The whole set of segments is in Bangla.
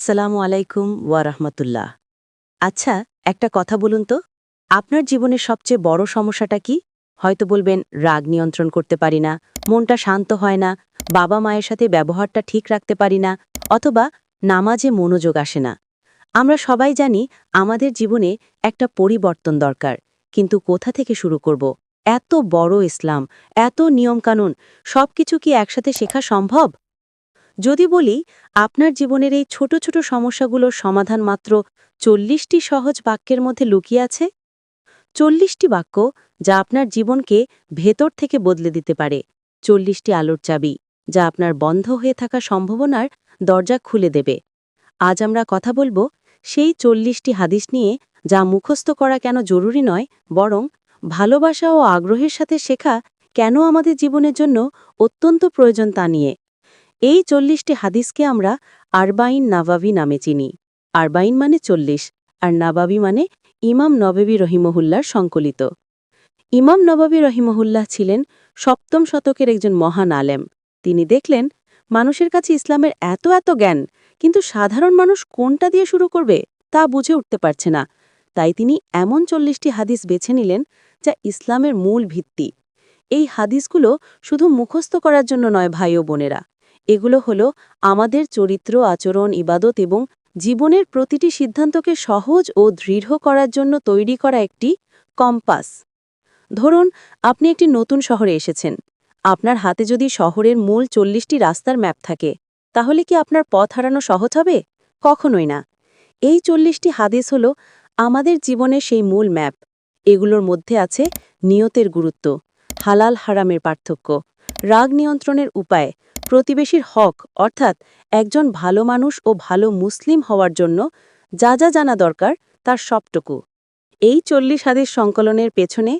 সালামু আলাইকুম ওয়া রাহমাতুল্লাহ। আচ্ছা একটা কথা বলুন তো। আপনার জীবনের সবচেয়ে বড় সমস্যাটা কি? হয়তো বলবেন, রাগ নিয়ন্ত্রণ করতে পারি না, মনটা শান্ত হয় না, বাবা মায়ের সাথে ব্যবহারটা ঠিক রাখতে পারি না, অথবা নামাজে মনোযোগ আসে না। আমরা সবাই জানি, আমাদের জীবনে একটা পরিবর্তন দরকার, কিন্তু কোথা থেকে শুরু করব? এত বড় ইসলাম, এত নিয়মকানুন, সবকিছু কি একসাথে শেখা সম্ভব? যদি বলি, আপনার জীবনের এই ছোট ছোট সমস্যাগুলোর সমাধান মাত্র চল্লিশটি সহজ বাক্যের মধ্যে লুকিয়ে আছে। চল্লিশটি বাক্য যা আপনার জীবনকে ভেতর থেকে বদলে দিতে পারে। চল্লিশটি আলোর চাবি যা আপনার বন্ধ হয়ে থাকা সম্ভাবনার দরজা খুলে দেবে। আজ আমরা কথা বলব সেই চল্লিশটি হাদিস নিয়ে যা মুখস্থ করা কেন জরুরি নয়, বরং ভালোবাসা ও আগ্রহের সাথে শেখা কেন আমাদের জীবনের জন্য অত্যন্ত প্রয়োজন তা নিয়ে। এই চল্লিশটি হাদিসকে আমরা আরবাইন নাবাবি নামে চিনি। আরবাইন মানে চল্লিশ, আর নাবাবি মানে ইমাম নববী রহিমহুল্লার সংকলিত। ইমাম নবাবী রহিমহুল্লাহ ছিলেন সপ্তম শতকের একজন মহান আলেম। তিনি দেখলেন, মানুষের কাছে ইসলামের এত এত জ্ঞান, কিন্তু সাধারণ মানুষ কোনটা দিয়ে শুরু করবে তা বুঝে উঠতে পারছে না। তাই তিনি এমন চল্লিশটি হাদিস বেছে নিলেন যা ইসলামের মূল ভিত্তি। এই হাদিসগুলো শুধু মুখস্থ করার জন্য নয়, ভাই ও বোনেরা। এগুলো হলো আমাদের চরিত্র আচরণ, ইবাদত এবং জীবনের প্রতিটি সিদ্ধান্তকে সহজ ও দৃঢ় করার জন্য তৈরি করা একটি কম্পাস। ধরুন, আপনি একটি নতুন শহরে এসেছেন। আপনার হাতে যদি শহরের মূল চল্লিশটি রাস্তার ম্যাপ থাকে, তাহলে কি আপনার পথ হারানো সহজ হবে? কখনোই না। এই চল্লিশটি হাদিস হল আমাদের জীবনের সেই মূল ম্যাপ। এগুলোর মধ্যে আছে নিয়তের গুরুত্ব, হালাল হারামের পার্থক্য রাগ নিয়ন্ত্রণের উপায়, প্রতিবেশীর হক, অর্থাৎ একজন ভালো মানুষ ও ভালো মুসলিম হওয়ার জন্য যা যা জানা দরকার তার সবটুকু। এই চল্লিশ হাদিস সংকলনের পেছনে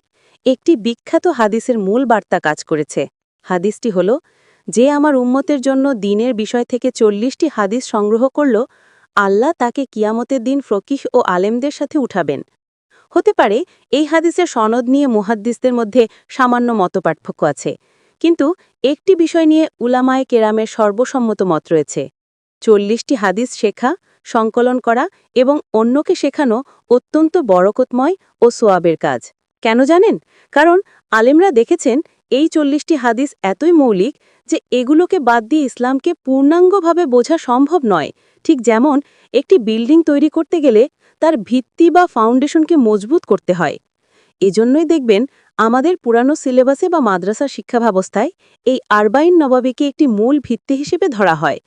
একটি বিখ্যাত হাদিসের মূল বার্তা কাজ করেছে। হাদিসটি হল, যে আমার উম্মতের জন্য দিনের বিষয় থেকে চল্লিশটি হাদিস সংগ্রহ করল, আল্লাহ তাকে কিয়ামতের দিন ফকিহ ও আলেমদের সাথে উঠাবেন। হতে পারে, এই হাদিসের সনদ নিয়ে মুহাদ্দিসদের মধ্যে সামান্য মতপার্থক্য আছে। কিন্তু একটি বিষয় নিয়ে উলামায়ে কেরামের সর্বসম্মত মত রয়েছে। চল্লিশটি হাদিস শেখা, সংকলন করা এবং অন্যকে শেখানো অত্যন্ত বরকতময় ও সোয়াবের কাজ। কেন জানেন? কারণ আলেমরা দেখেছেন এই চল্লিশটি হাদিস এতই মৌলিক যে এগুলোকে বাদ দিয়ে ইসলামকে পূর্ণাঙ্গভাবে বোঝা সম্ভব নয়। ঠিক যেমন একটি বিল্ডিং তৈরি করতে গেলে তার ভিত্তি বা ফাউন্ডেশনকে মজবুত করতে হয়। এজন্যই দেখবেন আমাদের পুরানো সিলেবাসে বা মাদ্রাসা শিক্ষা ব্যবস্থায় এই আরবাইন নবাবিকে একটি মূল ভিত্তি হিসেবে ধরা হয়।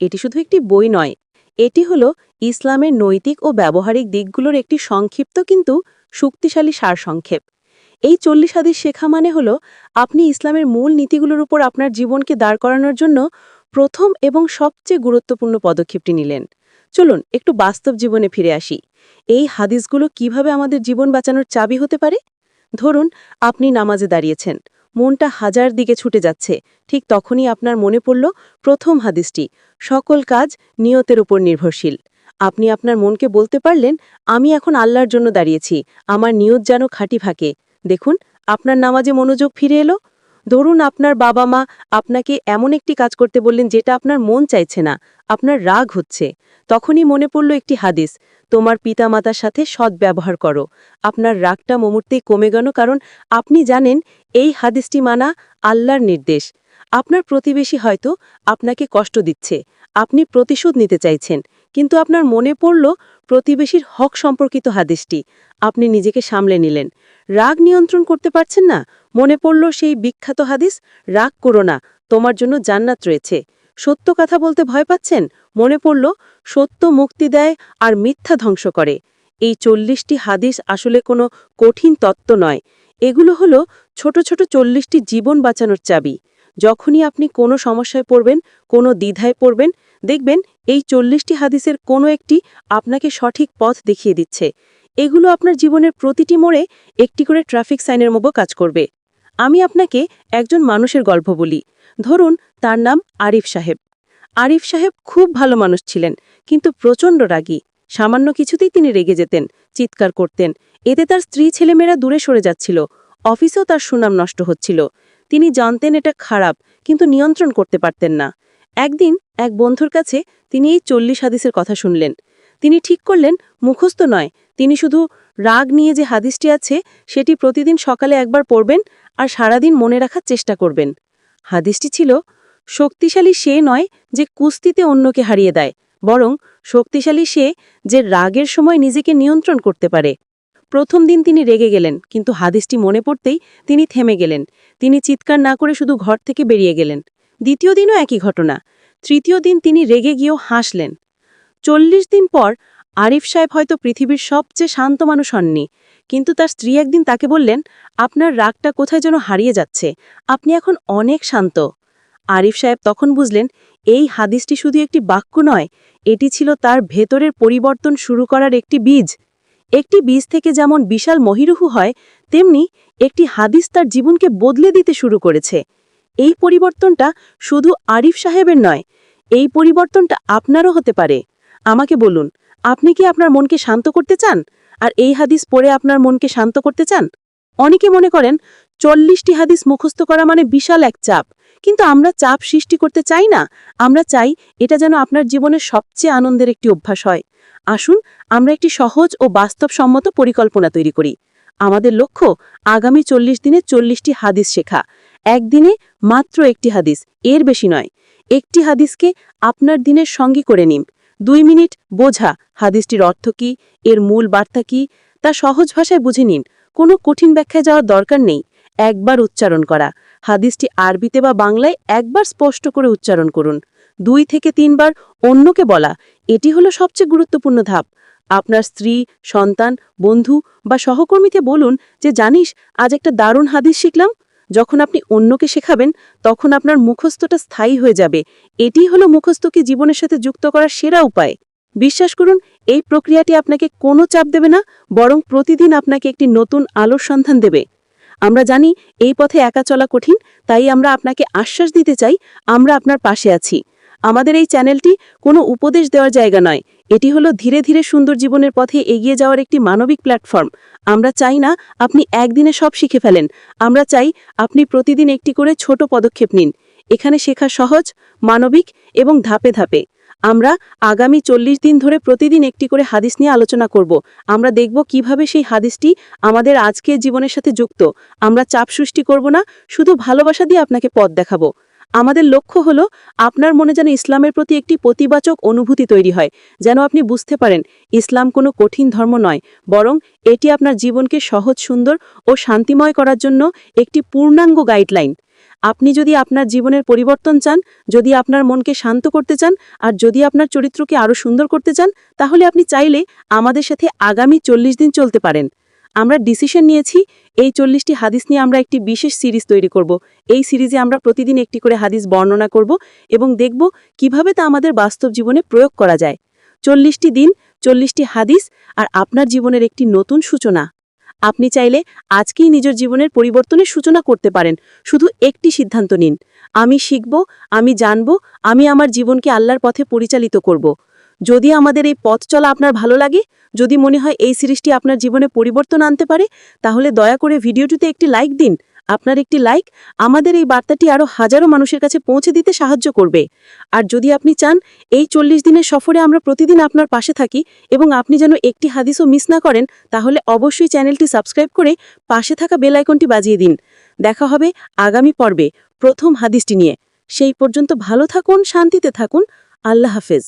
এটি শুধু একটি বই নয়, এটি হল ইসলামের নৈতিক ও ব্যবহারিক দিকগুলোর একটি সংক্ষিপ্ত কিন্তু শক্তিশালী সারসংক্ষেপ। এই চল্লিশ হাদিস শেখা মানে হল আপনি ইসলামের মূল নীতিগুলোর উপর আপনার জীবনকে দাঁড় করানোর জন্য প্রথম এবং সবচেয়ে গুরুত্বপূর্ণ পদক্ষেপটি নিলেন। চলুন একটু বাস্তব জীবনে ফিরে আসি। এই হাদিসগুলো কীভাবে আমাদের জীবন বাঁচানোর চাবি হতে পারে? ধরুন, আপনি নামাজে দাঁড়িয়েছেন। মনটা হাজার দিকে ছুটে যাচ্ছে। ঠিক তখনই আপনার মনে পড়ল প্রথম হাদিসটি। সকল কাজ নিয়তের উপর নির্ভরশীল। আপনি আপনার মনকে বলতে পারলেন, আমি এখন আল্লাহর জন্য দাঁড়িয়েছি। আমার নিয়ত যেন খাঁটি ফাঁকে দেখুন, আপনার নামাজে মনোযোগ ফিরে এলো। ধরুন, আপনার বাবা মা আপনাকে এমন একটি কাজ করতে বললেন যেটা আপনার মন চাইছে না, আপনার রাগ হচ্ছে। তখনই মনে পড়ল একটি হাদিস তোমার পিতামাতার সাথে সদ্ব্যবহার করো। আপনার রাগটা মুহূর্তেই কমে গেল কারণ আপনি জানেন এই হাদিসটি মানা আল্লাহর নির্দেশ। আপনার প্রতিবেশী হয়তো আপনাকে কষ্ট দিচ্ছে, আপনি প্রতিশোধ নিতে চাইছেন, কিন্তু আপনার মনে পড়ল প্রতিবেশীর হক সম্পর্কিত হাদিসটি, আপনি নিজেকে সামলে নিলেন। রাগ নিয়ন্ত্রণ করতে পারছেন না, মনে পড়ল সেই বিখ্যাত হাদিস, রাগ করো না, তোমার জন্য জান্নাত রয়েছে। সত্য কথা বলতে ভয় পাচ্ছেন? মনে পড়ল, সত্য মুক্তি দেয় আর মিথ্যা ধ্বংস করে। এই চল্লিশটি হাদিস আসলে কোনো কঠিন তত্ত্ব নয়। এগুলো হলো ছোট ছোট চল্লিশটি জীবন বাঁচানোর চাবি। যখনই আপনি কোনো সমস্যায় পড়বেন, কোনো দ্বিধায় পড়বেন, দেখবেন এই চল্লিশটি হাদিসের কোনো একটি আপনাকে সঠিক পথ দেখিয়ে দিচ্ছে। এগুলো আপনার জীবনের প্রতিটি মোড়ে একটি করে ট্রাফিক সাইনের মতো কাজ করবে। আমি আপনাকে একজন মানুষের গল্প বলি। ধরুন, তার নাম আরিফ সাহেব। আরিফ সাহেব খুব ভালো মানুষ ছিলেন, কিন্তু প্রচণ্ড রাগী। সামান্য কিছুতেই তিনি রেগে যেতেন, চিৎকার করতেন। এতে তার স্ত্রী ছেলেমেয়েরা দূরে সরে যাচ্ছিল। অফিসেও তার সুনাম নষ্ট হচ্ছিল। তিনি জানতেন এটা খারাপ, কিন্তু নিয়ন্ত্রণ করতে পারতেন না। একদিন এক বন্ধুর কাছে তিনি এই চল্লিশ হাদিসের কথা শুনলেন। তিনি ঠিক করলেন, মুখস্থ নয়। তিনি শুধু রাগ নিয়ে যে হাদিসটি আছে, সেটি প্রতিদিন সকালে একবার পড়বেন আর সারাদিন মনে রাখার চেষ্টা করবেন। হাদিসটি ছিল শক্তিশালী সে নয় যে কুস্তিতে অন্যকে হারিয়ে দেয়, বরং শক্তিশালী সে যে রাগের সময় নিজেকে নিয়ন্ত্রণ করতে পারে। প্রথম দিন তিনি রেগে গেলেন, কিন্তু হাদিসটি মনে পড়তেই তিনি থেমে গেলেন। তিনি চিৎকার না করে শুধু ঘর থেকে বেরিয়ে গেলেন। দ্বিতীয় দিনও একই ঘটনা। তৃতীয় দিন তিনি রেগে গিয়েও হাসলেন। চল্লিশ দিন পর আরিফ সাহেব হয়তো পৃথিবীর সবচেয়ে শান্ত মানুষ হননি, কিন্তু তার স্ত্রী একদিন তাকে বললেন, আপনার রাগটা কোথায় যেন হারিয়ে যাচ্ছে। আপনি এখন অনেক শান্ত। আরিফ সাহেব তখন বুঝলেন, এই হাদিসটি শুধু একটি বাক্য নয়, এটি ছিল তার ভেতরের পরিবর্তন শুরু করার একটি বীজ। একটি বীজ থেকে যেমন বিশাল মহিরুহু হয়, তেমনি একটি হাদিস তার জীবনকে বদলে দিতে শুরু করেছে। এই পরিবর্তনটা শুধু আরিফ সাহেবের নয়, এই পরিবর্তনটা আপনারও হতে পারে। আমাকে বলুন, আপনি কি আপনার মনকে শান্ত করতে চান? আর এই হাদিস পড়ে আপনার মনকে শান্ত করতে চান? অনেকে মনে করেন, চল্লিশটি হাদিস মুখস্থ করা মানে বিশাল এক চাপ। কিন্তু আমরা চাপ সৃষ্টি করতে চাই না। আমরা চাই এটা যেন আপনার জীবনের সবচেয়ে আনন্দের একটি অভ্যাস হয়। আসুন, আমরা একটি সহজ ও বাস্তবসম্মত পরিকল্পনা তৈরি করি। আমাদের লক্ষ্য আগামী চল্লিশ দিনে চল্লিশটি হাদিস শেখা। একদিনে মাত্র একটি হাদিস, এর বেশি নয়। একটি হাদিসকে আপনার দিনের সঙ্গী করে নিন। দুই মিনিট বোঝা, হাদিসটির অর্থ কি, এর মূল বার্তা কি, তা সহজ ভাষায় বুঝে নিন। কোনো কঠিন ব্যাখ্যায় যাওয়ার দরকার নেই। একবার উচ্চারণ করা। হাদিসটি আরবিতে বা বাংলায় একবার স্পষ্ট করে উচ্চারণ করুন। দুই থেকে তিনবার অন্যকে বলা, এটি হলো সবচেয়ে গুরুত্বপূর্ণ ধাপ। আপনার স্ত্রী, সন্তান, বন্ধু বা সহকর্মীকে বলুন যে, জানিস, আজ একটা দারুণ হাদিস শিখলাম। যখন আপনি অন্যকে শেখাবেন, তখন আপনার মুখস্থটা স্থায়ী হয়ে যাবে। এটি হলো মুখস্থকে জীবনের সাথে যুক্ত করার সেরা উপায়। বিশ্বাস করুন, এই প্রক্রিয়াটি আপনাকে কোনো চাপ দেবে না, বরং প্রতিদিন আপনাকে একটি নতুন আলোর সন্ধান দেবে। আমরা জানি এই পথে একা চলা কঠিন, তাই আমরা আপনাকে আশ্বাস দিতে চাই, আমরা আপনার পাশে আছি। আমাদের এই চ্যানেলটি কোনো উপদেশ দেওয়ার জায়গা নয়। এটি হলো ধীরে ধীরে সুন্দর জীবনের পথে এগিয়ে যাওয়ার একটি মানবিক প্ল্যাটফর্ম। আমরা চাই না আপনি একদিনে সব শিখে ফেলেন। আমরা চাই আপনি প্রতিদিন একটি করে ছোট পদক্ষেপ নিন। এখানে শেখা সহজ, মানবিক এবং ধাপে ধাপে। আমরা আগামী চল্লিশ দিন ধরে প্রতিদিন একটি করে হাদিস নিয়ে আলোচনা করব। আমরা দেখব কীভাবে সেই হাদিসটি আমাদের আজকের জীবনের সাথে যুক্ত। আমরা চাপ সৃষ্টি করব না, শুধু ভালোবাসা দিয়ে আপনাকে পথ দেখাবো। আমাদের লক্ষ্য হলো আপনার মনে যেন ইসলামের প্রতি একটি প্রতিবাচক অনুভূতি তৈরি হয়, যেন আপনি বুঝতে পারেন, ইসলাম কোনো কঠিন ধর্ম নয়, বরং এটি আপনার জীবনকে সহজ, সুন্দর ও শান্তিময় করার জন্য একটি পূর্ণাঙ্গ গাইডলাইন আপনি যদি আপনার জীবনের পরিবর্তন চান, যদি আপনার মনকে শান্ত করতে চান, আর যদি আপনার চরিত্রকে আরও সুন্দর করতে চান, তাহলে আপনি চাইলে আমাদের সাথে আগামী চল্লিশ দিন চলতে পারেন। আমরা ডিসিশন নিয়েছি, এই চল্লিশটি হাদিস নিয়ে আমরা একটি বিশেষ সিরিজ তৈরি করব। এই সিরিজে আমরা প্রতিদিন একটি করে হাদিস বর্ণনা করব এবং দেখব কীভাবে তা আমাদের বাস্তব জীবনে প্রয়োগ করা যায়। চল্লিশটি দিন, চল্লিশটি হাদিস, আর আপনার জীবনের একটি নতুন সূচনা। আপনি চাইলে আজকেই নিজের জীবনের পরিবর্তনের সূচনা করতে পারেন। শুধু একটি সিদ্ধান্ত নিন। আমি শিখব, আমি জানব, আমি আমার জীবনকে আল্লাহর পথে পরিচালিত করব। যদি আমাদের এই পথ চলা আপনার ভালো লাগে, যদি মনে হয় এই সিরিজটি আপনার জীবনে পরিবর্তন আনতে পারে, তাহলে দয়া করে ভিডিওটিতে একটি লাইক দিন। আপনার একটি লাইক আমাদের এই বার্তাটি আরও হাজারো মানুষের কাছে পৌঁছে দিতে সাহায্য করবে। আর যদি আপনি চান, এই চল্লিশ দিনের সফরে আমরা প্রতিদিন আপনার পাশে থাকি এবং আপনি যেন একটি হাদিসও মিস না করেন, তাহলে অবশ্যই চ্যানেলটি সাবস্ক্রাইব করে পাশে থাকা বেল আইকনটি বাজিয়ে দিন। দেখা হবে আগামী পর্বে প্রথম হাদিসটি নিয়ে। সেই পর্যন্ত ভালো থাকুন, শান্তিতে থাকুন। আল্লাহ হাফেজ।